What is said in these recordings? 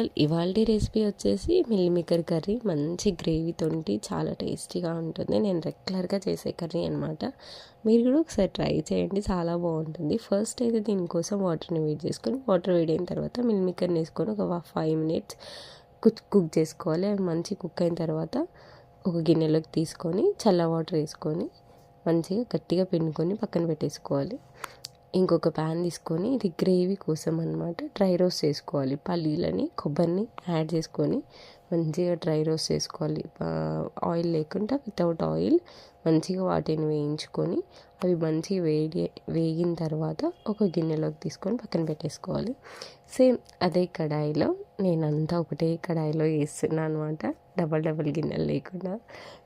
All ఇవాళ recipe వచ్చేసి mill maker curry. మంచి గ్రేవీతోటి చాలా టేస్టీగా ఉంటుంది. నేను రెగ్యులర్గా చేసే కర్రీ అనమాట మీరు కూడా ఒకసారి ట్రై చేయండి. చాలా బాగుంటుంది. ఫస్ట్ అయితే దీనికోసం వాటర్ని వేడి చేసుకొని వాటర్ వేడైన తర్వాత మిల్ మేకర్ని వేసుకొని ఒక ఫైవ్ మినిట్స్ కుక్ కుక్ చేసుకోవాలి. అవి మంచి కుక్ అయిన తర్వాత ఒక గిన్నెలోకి తీసుకొని చల్ల వాటర్ వేసుకొని మంచిగా గట్టిగా పిండుకొని పక్కన పెట్టేసుకోవాలి. ఇంకొక ప్యాన్ తీసుకొని ఇది గ్రేవీ కోసం అనమాట డ్రై రోస్ట్ చేసుకోవాలి. పల్లీలని కొబ్బరిని యాడ్ చేసుకొని మంచిగా డ్రై రోస్ట్ చేసుకోవాలి. ఆయిల్ లేకుండా వితౌట్ ఆయిల్ మంచిగా వాటిని వేయించుకొని అవి మంచిగా వేడి వేగిన తర్వాత ఒక గిన్నెలోకి తీసుకొని పక్కన పెట్టేసుకోవాలి. సేమ్ అదే కడాయిలో నేనంతా ఒకటే కడాయిలో వేస్తున్నాను అనమాట డబల్ డబల్ గిన్నెలు లేకుండా.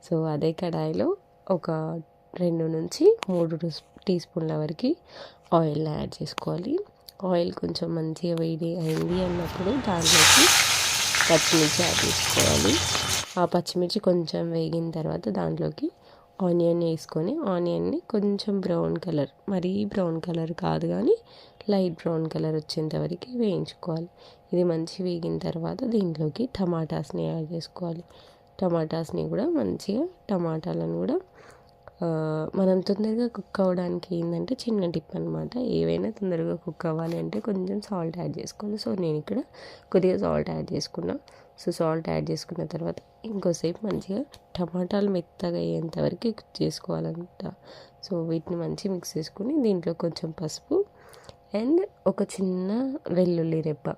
సో అదే కడాయిలో ఒక రెండు నుంచి మూడు టీ స్పూన్ల వరకు ఆయిల్ యాడ్ చేసుకోవాలి. ఆయిల్ కొంచెం మంచిగా వేడి అయింది అన్నప్పుడు దాంట్లోకి పచ్చిమిర్చి యాడ్ చేసుకోవాలి. ఆ పచ్చిమిర్చి కొంచెం వేగిన తర్వాత దాంట్లోకి ఆనియన్ వేసుకొని ఆనియన్ని కొంచెం బ్రౌన్ కలర్ మరీ బ్రౌన్ కలర్ కాదు కానీ లైట్ బ్రౌన్ కలర్ వచ్చేంత వరకు వేయించుకోవాలి. ఇది మంచి వేగిన తర్వాత దీంట్లోకి టమాటాస్ని యాడ్ చేసుకోవాలి. టమాటాస్ని కూడా మంచిగా టమాటాలను కూడా మనం తొందరగా కుక్ అవ్వడానికి ఏంటంటే చిన్న టిప్ అనమాట ఏవైనా తొందరగా కుక్ అవ్వాలి అంటే కొంచెం సాల్ట్ యాడ్ చేసుకోవాలి. సో నేను ఇక్కడ కొద్దిగా సాల్ట్ యాడ్ చేసుకున్నా. సో సాల్ట్ యాడ్ చేసుకున్న తర్వాత ఇంకోసేపు మంచిగా టమాటాలు మెత్తగా అయ్యేంత వరకు కుక్ చేసుకోవాలంట. సో వీటిని మంచిగా మిక్స్ చేసుకుని దీంట్లో కొంచెం పసుపు అండ్ ఒక చిన్న వెల్లుల్లి రెబ్బ.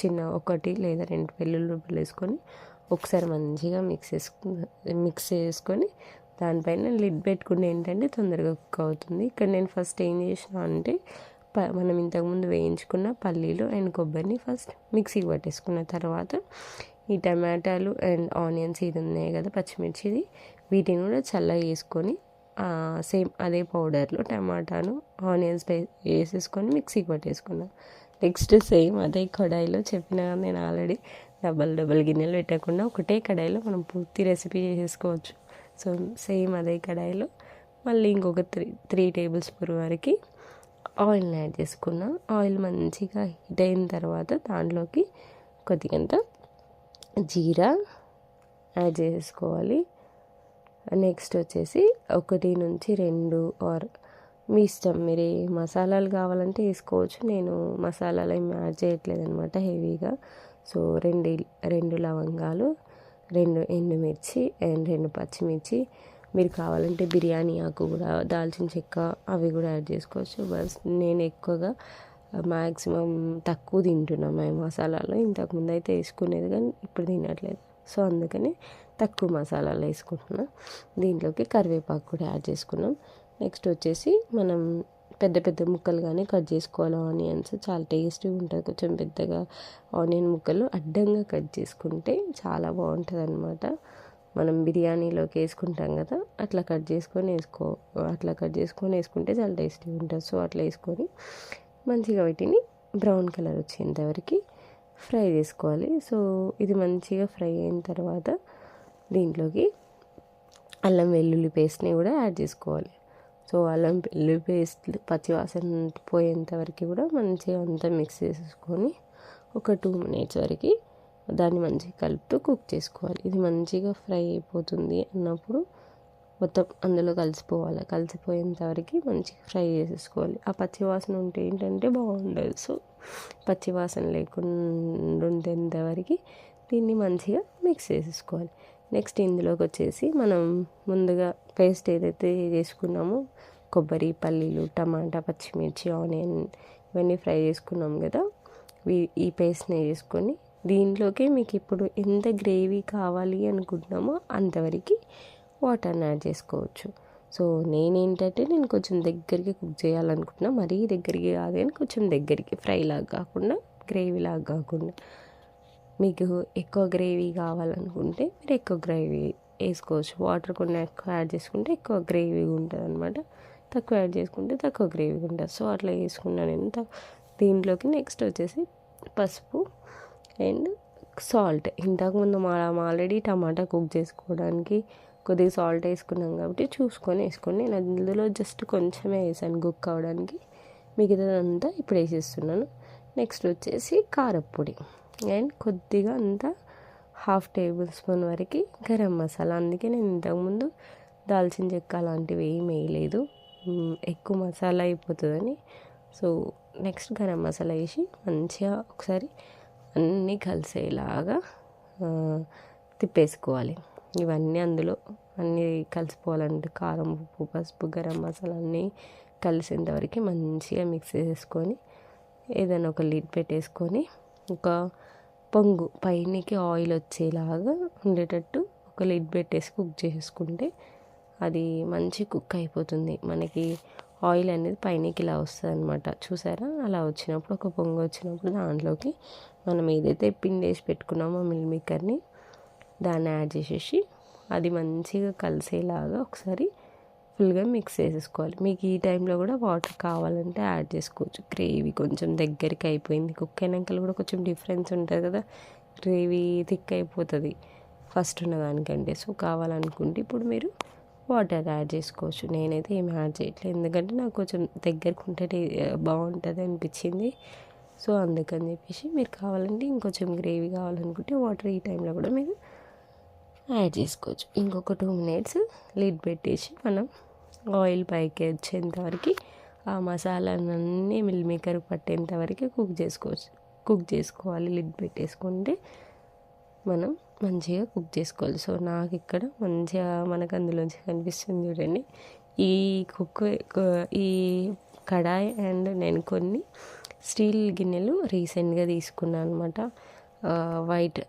చిన్న ఒకటి లేదా రెండు వెల్లుల్లి రెబ్బలు వేసుకొని ఒకసారి మంచిగా మిక్స్ చేసుకు మిక్స్ చేసుకొని దానిపైన లిడ్ పెట్టుకుంటే ఏంటంటే తొందరగా కుక్ అవుతుంది. ఇక్కడ నేను ఫస్ట్ ఏం చేసిన అంటే ప మనం ఇంతకుముందు వేయించుకున్న పల్లీలు అండ్ కొబ్బరిని ఫస్ట్ మిక్సీకి పట్టేసుకున్న తర్వాత ఈ టమాటాలు అండ్ ఆనియన్స్ ఇది ఉన్నాయి కదా పచ్చిమిర్చిది వీటిని కూడా చల్లగా వేసుకొని సేమ్ అదే పౌడర్లో టమాటాను ఆనియన్స్ వేసేసుకొని మిక్సీకి పట్టేసుకున్నాను నెక్స్ట్ సేమ్ అదే కడాయిలో చెప్పిన నేను ఆల్రెడీ డబల్ డబల్ గిన్నెలు పెట్టకుండా ఒకటే కడాయిలో మనం పూర్తి రెసిపీ చేసేసుకోవచ్చు. సో సేమ్ అదే కడాయిలో మళ్ళీ ఇంకొక త్రీ త్రీ టేబుల్ స్పూన్ వరకు ఆయిల్ని యాడ్ చేసుకున్నా. ఆయిల్ మంచిగా హీట్ అయిన తర్వాత దాంట్లోకి కొద్దిగంత జీరా యాడ్ చేసుకోవాలి. నెక్స్ట్ వచ్చేసి ఒకటి నుంచి రెండు ఆర్ మీ ఇష్టం. మీరు మసాలాలు కావాలంటే వేసుకోవచ్చు. నేను మసాలాలు ఏమి యాడ్ చేయట్లేదు అనమాట హెవీగా. సో రెండు రెండు లవంగాలు రెండు ఎండుమిర్చి అండ్ రెండు పచ్చిమిర్చి. మీరు కావాలంటే బిర్యానీ ఆకు కూడా దాల్చిన చెక్క అవి కూడా యాడ్ చేసుకోవచ్చు. బస్ నేను ఎక్కువగా మ్యాక్సిమం తక్కువ తింటున్నాం మేము మసాలాలో. ఇంతకుముందు అయితే వేసుకునేది కానీ ఇప్పుడు తినట్లేదు. సో అందుకని తక్కువ మసాలాలు వేసుకుంటున్నాం. దీంట్లోకి కరివేపాకు కూడా యాడ్ చేసుకున్నాం. నెక్స్ట్ వచ్చేసి మనం పెద్ద పెద్ద ముక్కలు కానీ కట్ చేసుకోవాలి. ఆనియన్స్ చాలా టేస్టీగా ఉంటుంది. కొంచెం పెద్దగా ఆనియన్ ముక్కలు అడ్డంగా కట్ చేసుకుంటే చాలా బాగుంటుంది అనమాట మనం బిర్యానీలోకి వేసుకుంటాం కదా అట్లా కట్ చేసుకొని వేసుకో అట్లా కట్ చేసుకొని వేసుకుంటే చాలా టేస్టీగా ఉంటుంది. సో అట్లా వేసుకొని మంచిగా వీటిని బ్రౌన్ కలర్ వచ్చేంతవరకు ఫ్రై చేసుకోవాలి. సో ఇది మంచిగా ఫ్రై అయిన తర్వాత దీంట్లోకి అల్లం వెల్లుల్లి పేస్ట్ని కూడా యాడ్ చేసుకోవాలి. సో అల్లం వెల్లుల్లి పేస్ట్ పచ్చివాసన పోయేంత వరకు కూడా మంచిగా అంతా మిక్స్ చేసుకొని ఒక టూ మినిట్స్ వరకు దాన్ని మంచిగా కలుపుతూ కుక్ చేసుకోవాలి. ఇది మంచిగా ఫ్రై అయిపోతుంది అన్నప్పుడు మొత్తం అందులో కలిసిపోవాలి. కలిసిపోయేంత వరకు మంచిగా ఫ్రై చేసేసుకోవాలి ఆ పచ్చివాసన ఉంటే ఏంటంటే బాగుండదు. సో పచ్చివాసన లేకుండా ఉండేంతవరకు దీన్ని మంచిగా మిక్స్ చేసేసుకోవాలి నెక్స్ట్ ఇందులోకి వచ్చేసి మనం ముందుగా పేస్ట్ ఏదైతే చేసుకున్నామో కొబ్బరి పల్లీలు టమాటా పచ్చిమిర్చి ఆనియన్ ఇవన్నీ ఫ్రై చేసుకున్నాం కదా ఈ పేస్ట్ని వేసుకొని దీంట్లోకి మీకు ఇప్పుడు ఎంత గ్రేవీ కావాలి అనుకుంటున్నామో అంతవరకు వాటర్ని యాడ్ చేసుకోవచ్చు. సో నేనేంటంటే నేను కొంచెం దగ్గరికి కుక్ చేయాలనుకుంటున్నా మరీ దగ్గరికి కాదు కానీ కొంచెం దగ్గరికి ఫ్రై లాగా కాకుండా గ్రేవీ లాగా కాకుండా. మీకు ఎక్కువ గ్రేవీ కావాలనుకుంటే మీరు ఎక్కువ గ్రేవీ వేసుకోవచ్చు. వాటర్ కొన్ని ఎక్కువ యాడ్ చేసుకుంటే ఎక్కువ గ్రేవీ ఉంటుంది అనమాట తక్కువ యాడ్ చేసుకుంటే తక్కువ గ్రేవీ ఉంటుంది. సో అట్లా వేసుకున్నాను నేను. దీంట్లోకి నెక్స్ట్ వచ్చేసి పసుపు అండ్ సాల్ట్ ఇంతకుముందు మా ఆల్రెడీ టమాటా కుక్ చేసుకోవడానికి కొద్దిగా సాల్ట్ వేసుకున్నాం కాబట్టి చూసుకొని వేసుకొని నేను అందులో జస్ట్ కొంచెమే వేసాను కుక్ అవ్వడానికి మిగతాదంతా ఇప్పుడు వేసేస్తున్నాను నెక్స్ట్ వచ్చేసి కారపొడి అండ్ కొద్దిగా అంతా హాఫ్ టేబుల్ స్పూన్ వరకు గరం మసాలా. అందుకే నేను ఇంతకుముందు దాల్చిన చెక్క అలాంటివి ఏం వేయలేదు. ఎక్కువ మసాలా అయిపోతుందని. సో నెక్స్ట్ గరం మసాలా వేసి మంచిగా ఒకసారి అన్నీ కలిసేలాగా తిప్పేసుకోవాలి. ఇవన్నీ అందులో అన్నీ కలిసిపోవాలంటే కారం ఉప్పు పసుపు గరం మసాలా అన్నీ కలిసేంతవరకు మంచిగా మిక్స్ చేసుకొని ఏదైనా ఒక లిడ్ పెట్టేసుకొని ఒక పొంగు పైనకి ఆయిల్ వచ్చేలాగా ఉండేటట్టు ఒక లిడ్ పెట్టేసి కుక్ చేసుకుంటే అది మంచి కుక్ అయిపోతుంది. మనకి ఆయిల్ అనేది పైనకి ఇలా వస్తుంది అనమాట చూసారా? అలా వచ్చినప్పుడు ఒక పొంగు వచ్చినప్పుడు దాంట్లోకి మనం ఏదైతే పిండి వేసి పెట్టుకున్నామో మిల్ మేకర్ని దాన్ని యాడ్ చేసేసి అది మంచిగా కలిసేలాగా ఒకసారి ఫుల్గా మిక్స్ చేసేసుకోవాలి. మీకు ఈ టైంలో కూడా వాటర్ కావాలంటే యాడ్ చేసుకోవచ్చు. గ్రేవీ కొంచెం దగ్గరికి అయిపోయింది. కుక్ అయినాకలు కూడా కొంచెం డిఫరెన్స్ ఉంటుంది కదా. గ్రేవీ థిక్ అయిపోతుంది. ఫస్ట్ ఉన్న దానికంటే. సో కావాలనుకుంటే ఇప్పుడు మీరు వాటర్ యాడ్ చేసుకోవచ్చు. నేనైతే ఏం యాడ్ చేయట్లేదు ఎందుకంటే నాకు కొంచెం దగ్గరకు ఉంటే బాగుంటుంది అనిపించింది. సో అందుకని చెప్పేసి మీరు కావాలంటే ఇంకొంచెం గ్రేవీ కావాలనుకుంటే వాటర్ ఈ టైంలో కూడా మీరు యాడ్ చేసుకోవచ్చు. ఇంకొక టూ మినిట్స్ లిడ్ పెట్టేసి మనం ఆయిల్ పైకి వచ్చేంత వరకు ఆ మసాలాలన్నీ మిల్ మేకర్ పట్టేంత వరకు కుక్ చేసుకోవచ్చు. కుక్ చేసుకోవాలి లిడ్ పెట్టేసుకుంటే మనం మంచిగా కుక్ చేసుకోవాలి. సో నాకు ఇక్కడ మంచిగా మనకు అందులోంచి కనిపిస్తుంది చూడండి. ఈ కుక్ ఈ కడాయి అండ్ నేను కొన్ని స్టీల్ గిన్నెలు రీసెంట్గా తీసుకున్నాను అనమాట వైట్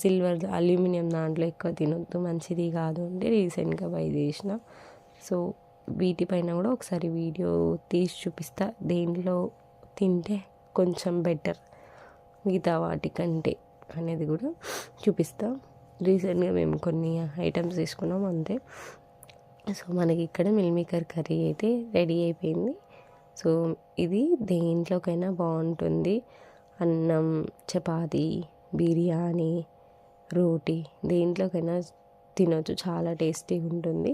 సిల్వర్ అల్యూమినియం దాంట్లో ఎక్కువ తినొద్దు. మంచిది కాదు అంటే రీసెంట్గా బై చేసిన. సో వీటిపైన కూడా ఒకసారి వీడియో తీసి చూపిస్తా. దేంట్లో తింటే కొంచెం బెటర్ మిగతా వాటికంటే అనేది కూడా చూపిస్తా. రీసెంట్గా మేము కొన్ని ఐటమ్స్ తీసుకున్నాం అంతే. సో మనకి ఇక్కడ మిల్మేకర్ కర్రీ అయితే రెడీ అయిపోయింది. సో ఇది దేంట్లోకైనా బాగుంటుంది. అన్నం చపాతి బిర్యానీ రోటీ దేంట్లోకైనా తినొచ్చు. చాలా టేస్టీగా ఉంటుంది.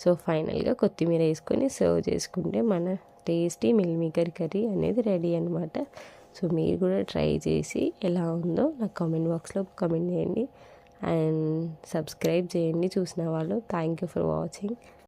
సో ఫైనల్గా కొత్తిమీర వేసుకొని సర్వ్ చేసుకుంటే మన టేస్టీ మిల్ మేకర్ కర్రీ అనేది రెడీ అనమాట సో మీరు కూడా ట్రై చేసి ఎలా ఉందో నాకు కామెంట్ బాక్స్లో కామెంట్ చేయండి. అండ్ సబ్స్క్రైబ్ చేయండి చూసిన వాళ్ళు. Thank you for watching.